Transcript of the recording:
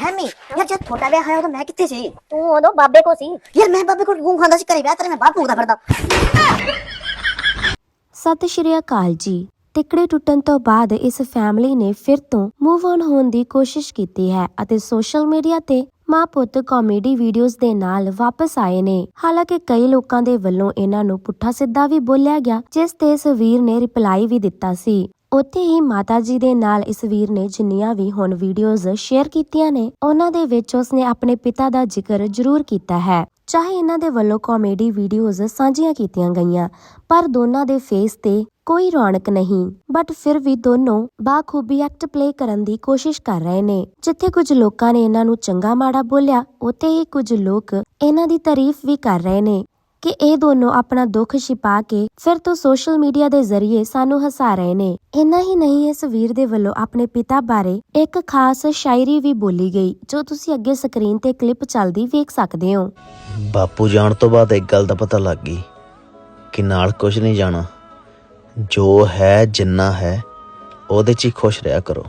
ਹੈਮੀ ਯਾਰ ਜਦ ਤੁਹਾਡਾ ਵਿਆਹ ਹੋਇਆ ਉਦੋਂ ਮੈਂ ਕਿੱਥੇ ਸੀ ਤੂੰ ਉਦੋਂ ਬਾਬੇ ਕੋ ਸੀ ਯਾਰ ਮੈਂ ਬਾਬੇ ਕੋਲ ਗੂੰ ਖਾਂਦਾ ਸੀ ਘਰੇ ਵਿਆਹ ਤੇਰੇ ਮੈਂ ਬਾਹਰ ਭੂਕਦਾ ਫਿਰਦਾ ਸਤਿ ਸ਼੍ਰੀ ਅਕਾਲ ਜੀ। ਟਿਕੜੇ ਟੁੱਟਣ ਤੋਂ ਬਾਅਦ ਇਸ ਫੈਮਿਲੀ ਨੇ ਫਿਰ ਤੋਂ ਮੂਵ ਔਨ ਹੋਣ ਦੀ ਕੋਸ਼ਿਸ਼ ਕੀਤੀ ਹੈ ਅਤੇ ਸੋਸ਼ਲ ਮੀਡੀਆ ਤੇ ਮਾਂ ਪੁੱਤ ਕਾਮੇਡੀ ਵੀਡੀਓਜ਼ ਦੇ ਨਾਲ ਵਾਪਸ ਆਏ ਨੇ। ਹਾਲਾਂਕਿ ਕਈ ਲੋਕਾਂ ਦੇ ਵੱਲੋਂ ਇਹਨਾਂ ਨੂੰ ਪੁੱਠਾ ਸਿੱਧਾ ਵੀ ਬੋਲਿਆ ਗਿਆ, ਜਿਸ ਤੇ ਸਵੀਰ ਨੇ ਰਿਪਲਾਈ ਵੀ ਦਿੱਤਾ ਸੀ। ਉੱਥੇ ਹੀ ਮਾਤਾ ਜੀ ਦੇ ਨਾਲ ਇਸ ਵੀਰ ਨੇ ਜਿੰਨੀਆਂ ਵੀ ਹੁਣ ਵੀਡੀਓਜ਼ ਸ਼ੇਅਰ ਕੀਤੀਆਂ ਨੇ, ਉਹਨਾਂ ਦੇ ਵਿੱਚ ਉਸਨੇ ਆਪਣੇ ਪਿਤਾ ਦਾ ਜ਼ਿਕਰ ਜ਼ਰੂਰ ਕੀਤਾ ਹੈ। ਚਾਹੇ ਇਹਨਾਂ ਦੇ ਵੱਲੋਂ ਕਾਮੇਡੀ ਵੀਡੀਓਜ਼ ਸਾਂਝੀਆਂ ਕੀਤੀਆਂ ਗਈਆਂ, ਪਰ ਦੋਨਾਂ ਦੇ ਫੇਸ ਤੇ ਕੋਈ ਰੌਣਕ ਨਹੀਂ। ਬਟ ਫਿਰ ਵੀ ਦੋਨੋਂ ਬਾਖੂਬੀ ਐਕਟ ਪਲੇ ਕਰਨ ਦੀ ਕੋਸ਼ਿਸ਼ ਕਰ ਰਹੇ ਨੇ। ਜਿੱਥੇ ਕੁਝ ਲੋਕਾਂ ਨੇ ਇਹਨਾਂ ਨੂੰ ਚੰਗਾ ਮਾੜਾ ਬੋਲਿਆ, ਉੱਥੇ ਹੀ ਕੁਝ ਲੋਕ ਇਹਨਾਂ ਦੀ ਤਾਰੀਫ ਵੀ ਕਰ ਰਹੇ ਨੇ। ਕਿ ਇਹ ਦੋਨੋਂ ਆਪਣਾ ਦੁੱਖ ਛਿਪਾ ਕੇ ਫਿਰ ਤੋਂ ਸੋਸ਼ਲ ਮੀਡੀਆ ਦੇ ਜ਼ਰੀਏ ਸਾਨੂੰ ਹਸਾ ਰਹੇ ਨੇ। ਇੰਨਾ ਹੀ ਨਹੀਂ, ਇਸ ਵੀਰ ਦੇ ਵੱਲੋਂ ਆਪਣੇ ਪਿਤਾ ਬਾਰੇ ਇੱਕ ਖਾਸ ਸ਼ਾਇਰੀ ਵੀ ਬੋਲੀ ਗਈ, ਜੋ ਤੁਸੀਂ ਅੱਗੇ ਸਕਰੀਨ ਤੇ ਕਲਿੱਪ ਚੱਲਦੀ ਵੇਖ ਸਕਦੇ ਹੋ। ਬਾਪੂ ਜਾਣ ਤੋਂ ਬਾਅਦ ਇੱਕ ਗੱਲ ਦਾ ਪਤਾ ਲੱਗ ਗਈ ਕਿ ਨਾਲ ਕੁਝ ਨਹੀਂ ਜਾਣਾ। ਜੋ ਹੈ, ਜਿੰਨਾ ਹੈ, ਉਹਦੇ 'ਚ ਹੀ ਖੁਸ਼ ਰਿਹਾ ਕਰੋ।